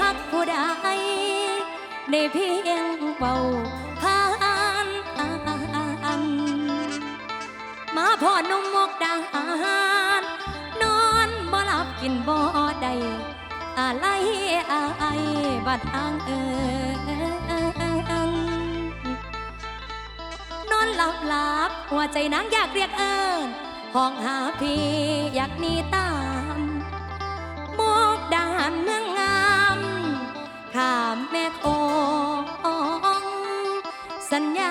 หักผู้ใดในเพียงเป่าผ่านมาพ่อนุ่มมกดาหารนอนบ่หลับกินบ่ได้อะไรไอบัดอังเอนอนหลับหลับหัวใจนางอยากเรียกเอิญห้องหาพี่อยากหนีตามมกดาหารเมือง ข้ามแม่คงสัญญา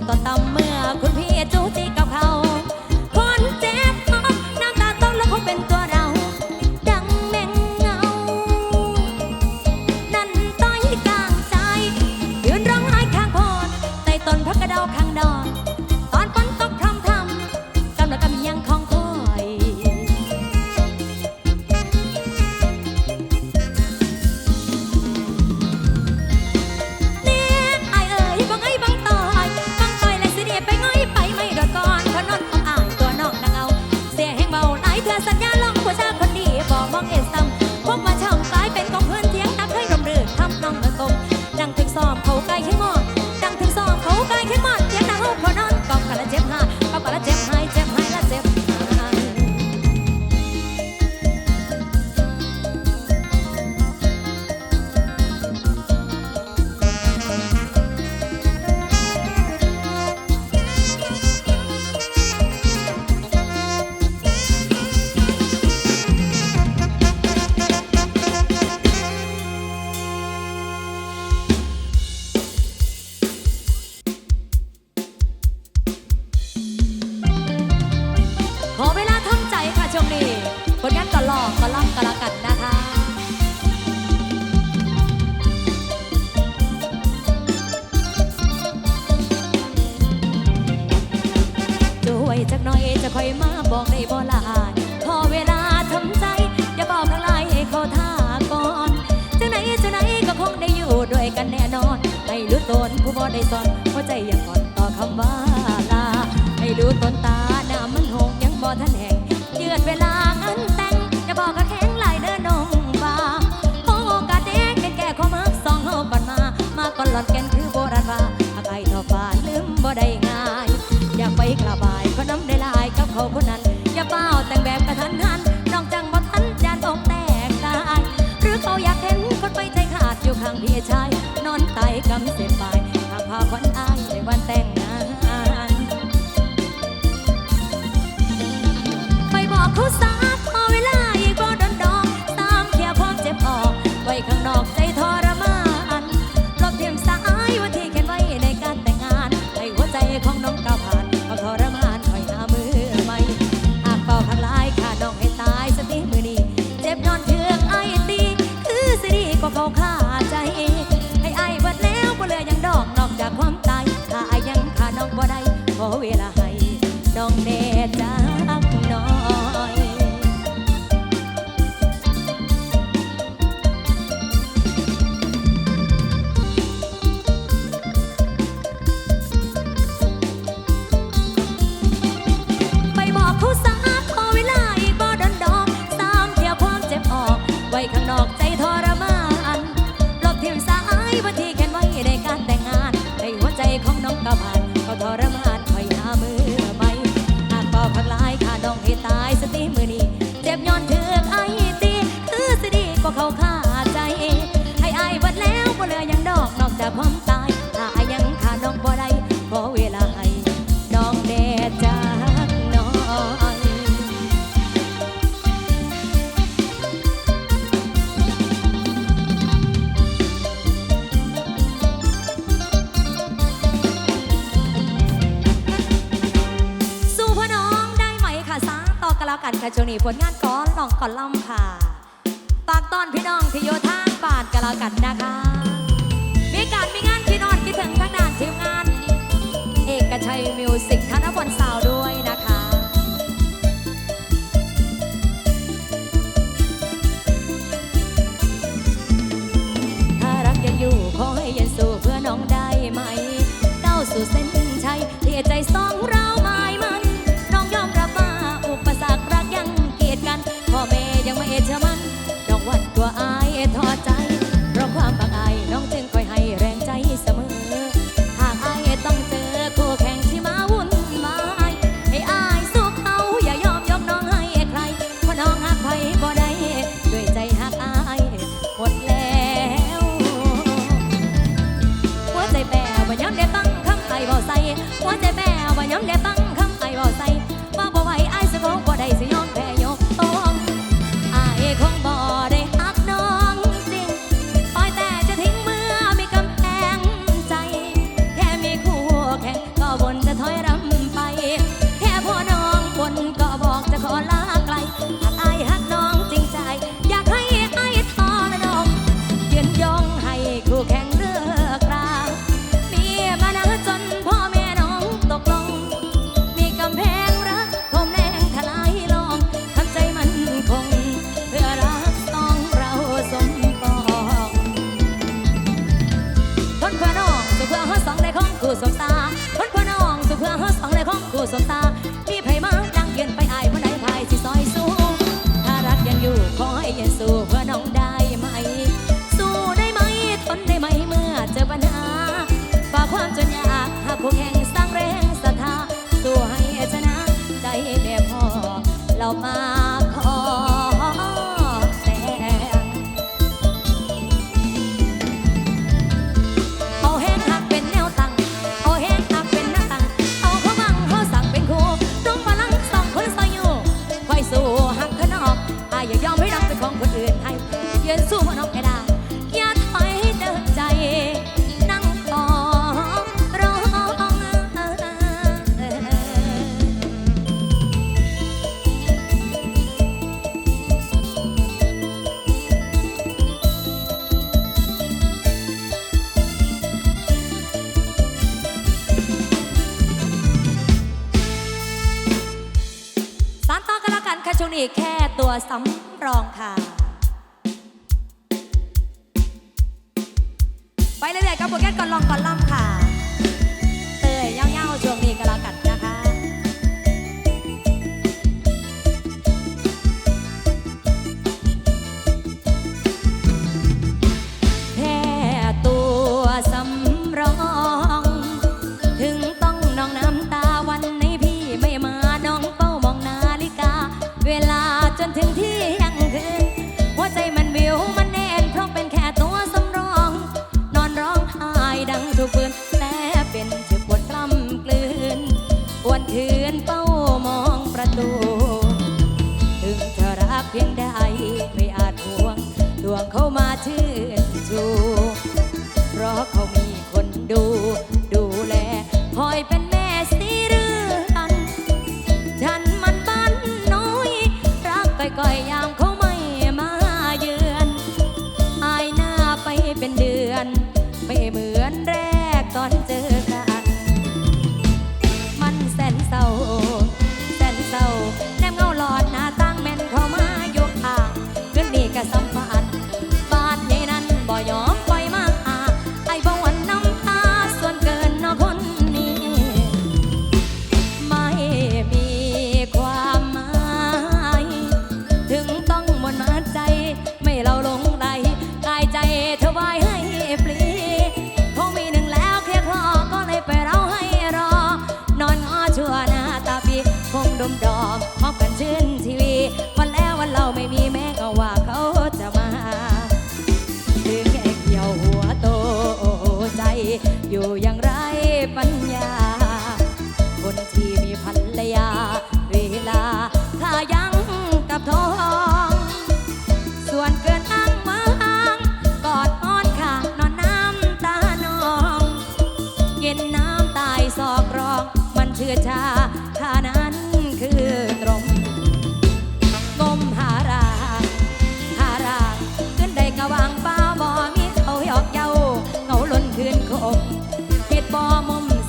我的梦。 กันละกันนะคะด้วยจักน้อยจะคอยมาบอกในบ่ลาพอเวลาทำใจ อย่าบอกทางไลน์ให้เขาท่าก่อนจังไหนจังไหนก็คงได้อยู่ด้วยกันแน่นอน ไม่รู้ตนผู้บ่ได้สอนหัวใจอย่างก่อนต่อคำว่า lot can do. oh, yeah. คอล่ำค่ะฝากตอนพี่น้องที่อยทางบ้านกันแล้วกันนะคะ Giọt. กก่อยๆยา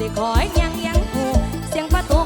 สิขอยยังยังหูเสียงประตู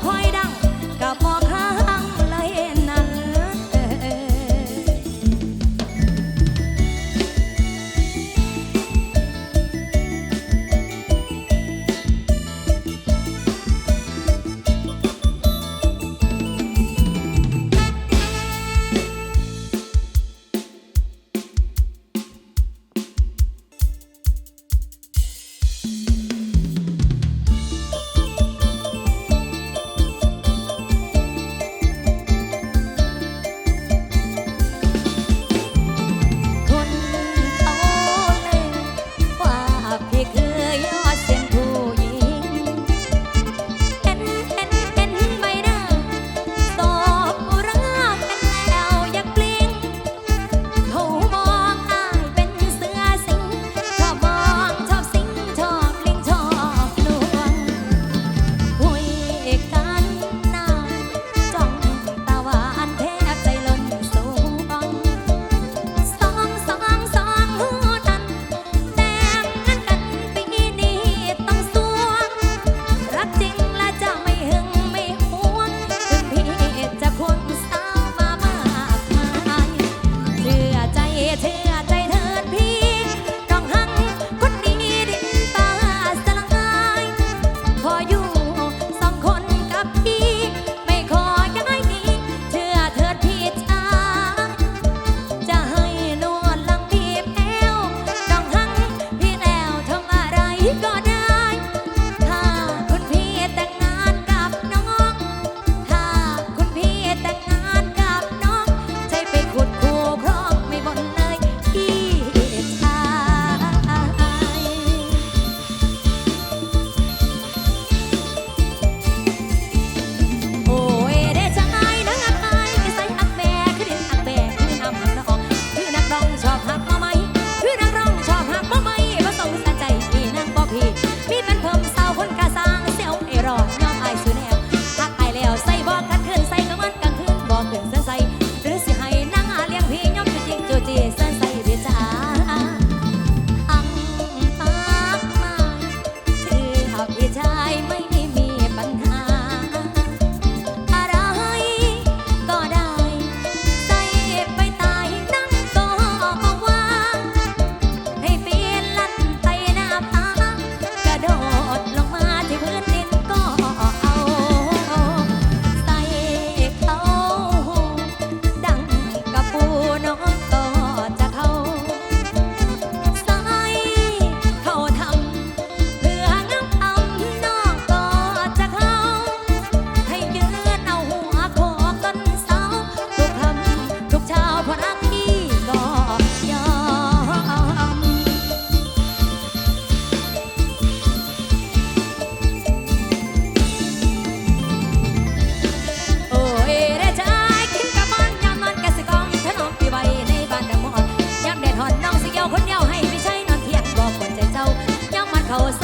我